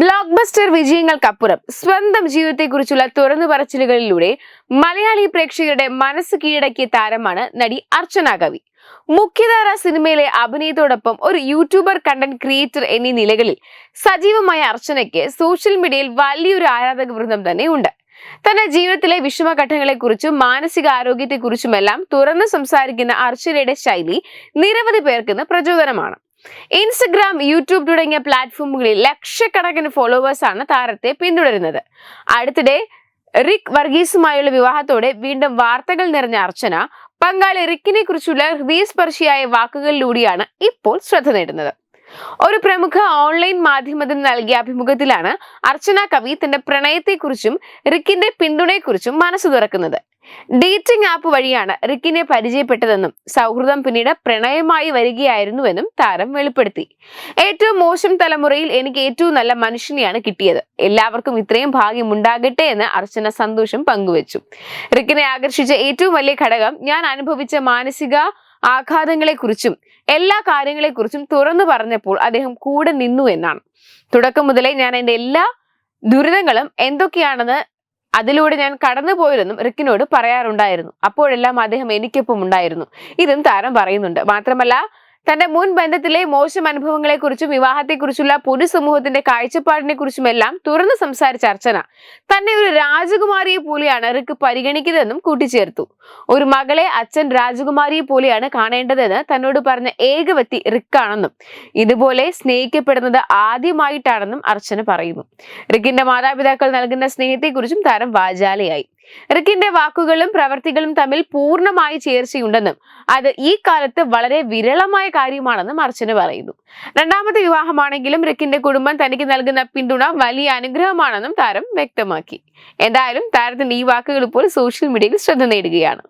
Block buster വിജയങ്ങൾക്കപ്പുറം സ്വന്തം ജീവിതത്തെക്കുറിച്ചുള്ള തുറന്നു പറച്ചിലുകളിലൂടെ മലയാളി പ്രേക്ഷകരുടെ മനസ്സ് കീഴടക്കിയ താരമാണ് നടി അർച്ചന കവി. മുഖ്യധാര സിനിമയിലെ അഭിനയത്തോടൊപ്പം ഒരു യൂട്യൂബർ കണ്ടന്റ് ക്രിയേറ്റർ എന്നീ നിലകളിൽ സജീവമായ അർച്ചനയ്ക്ക് സോഷ്യൽ മീഡിയയിൽ വലിയൊരു ആരാധക വൃന്ദം തന്നെ ഉണ്ട്. തന്റെ ജീവിതത്തിലെ വിഷമഘട്ടങ്ങളെക്കുറിച്ചും മാനസിക ആരോഗ്യത്തെക്കുറിച്ചുമെല്ലാം തുറന്നു സംസാരിക്കുന്ന അർച്ചനയുടെ ശൈലി നിരവധി പേർക്ക് ഇന്ന് പ്രചോദനമാണ്. ഇൻസ്റ്റഗ്രാം യൂട്യൂബ് തുടങ്ങിയ പ്ലാറ്റ്ഫോമുകളിൽ ലക്ഷക്കണക്കിന് ഫോളോവേഴ്സാണ് താരത്തെ പിന്തുടരുന്നത്. അടുത്തിടെ റിക് വർഗീസുമായുള്ള വിവാഹത്തോടെ വീണ്ടും വാർത്തകൾ നിറഞ്ഞ അർച്ചന. പങ്കാളി റിക്കിനെ കുറിച്ചുള്ള ഹൃദയസ്പർശിയായ വാക്കുകളിലൂടെയാണ് ഇപ്പോൾ ശ്രദ്ധ നേടുന്നത്. ഒരു പ്രമുഖ ഓൺലൈൻ മാധ്യമത്തിന് നൽകിയ അഭിമുഖത്തിലാണ് അർച്ചന കവി തന്റെ പ്രണയത്തെക്കുറിച്ചും റിക്കിന്റെ പിന്തുണയെക്കുറിച്ചും മനസ്സ് തുറക്കുന്നത്. ഡേറ്റിംഗ് ആപ്പ് വഴിയാണ് റിക്കിനെ പരിചയപ്പെട്ടതെന്നും സൗഹൃദം പിന്നീട് പ്രണയമായി വരികയായിരുന്നുവെന്നും താരം വെളിപ്പെടുത്തി. ഏറ്റവും മോശം തലമുറയിൽ എനിക്ക് ഏറ്റവും നല്ല മനുഷ്യനെയാണ് കിട്ടിയത്. എല്ലാവർക്കും ഇത്രയും ഭാഗ്യം ഉണ്ടാകട്ടെ എന്ന് അർച്ചന സന്തോഷം പങ്കുവച്ചു. റിക്കിനെ ആകർഷിച്ച ഏറ്റവും വലിയ ഘടകം ഞാൻ അനുഭവിച്ച മാനസിക ആഘാതങ്ങളെക്കുറിച്ചും എല്ലാ കാര്യങ്ങളെക്കുറിച്ചും തുറന്നു പറഞ്ഞപ്പോൾ അദ്ദേഹം കൂടെ നിന്നു എന്നാണ്. തുടക്കം മുതലേ ഞാൻ എന്റെ എല്ലാ ദുരിതങ്ങളും എന്തൊക്കെയാണെന്ന് അതിലൂടെ ഞാൻ കടന്നു പോയിരുന്നു റിക്കിനോട് പറയാറുണ്ടായിരുന്നു. അപ്പോഴെല്ലാം അദ്ദേഹം എനിക്കൊപ്പം ഉണ്ടായിരുന്നു. ഇതും താരം പറയുന്നുണ്ട്. മാത്രമല്ല തന്റെ മുൻ ബന്ധത്തിലെ മോശം അനുഭവങ്ങളെക്കുറിച്ചും വിവാഹത്തെക്കുറിച്ചുള്ള പൊതുസമൂഹത്തിന്റെ കാഴ്ചപ്പാടിനെ കുറിച്ചുമെല്ലാം തുറന്നു സംസാരിച്ച അർച്ചന. തന്നെ ഒരു രാജകുമാരിയെ പോലെയാണ് റിക്ക് പരിഗണിക്കുന്നതെന്നും കൂട്ടിച്ചേർത്തു. ഒരു മകളെ അച്ഛൻ രാജകുമാരിയെ പോലെയാണ് കാണേണ്ടതെന്ന് തന്നോട് പറഞ്ഞ ഏക വ്യക്തി റിക്കാണെന്നും ഇതുപോലെ സ്നേഹിക്കപ്പെടുന്നത് ആദ്യമായിട്ടാണെന്നും അർച്ചന പറയുന്നു. റിക്കിന്റെ മാതാപിതാക്കൾ നൽകുന്ന സ്നേഹത്തെക്കുറിച്ചും താരം വാചാലയായി. റിക്കിന്റെ വാക്കുകളും പ്രവർത്തികളും തമ്മിൽ പൂർണമായി ചേർച്ചയുണ്ടെന്നും അത് ഈ കാലത്ത് വളരെ വിരളമായ കാര്യമാണെന്നും അർച്ചന പറയുന്നു. രണ്ടാമത്തെ വിവാഹമാണെങ്കിലും റിക്കിന്റെ കുടുംബം തനിക്ക് നൽകുന്ന പിന്തുണ വലിയ അനുഗ്രഹമാണെന്നും താരം വ്യക്തമാക്കി. എന്തായാലും താരത്തിന്റെ ഈ വാക്കുകൾ ഇപ്പോൾ സോഷ്യൽ മീഡിയയിൽ ശ്രദ്ധ നേടുകയാണ്.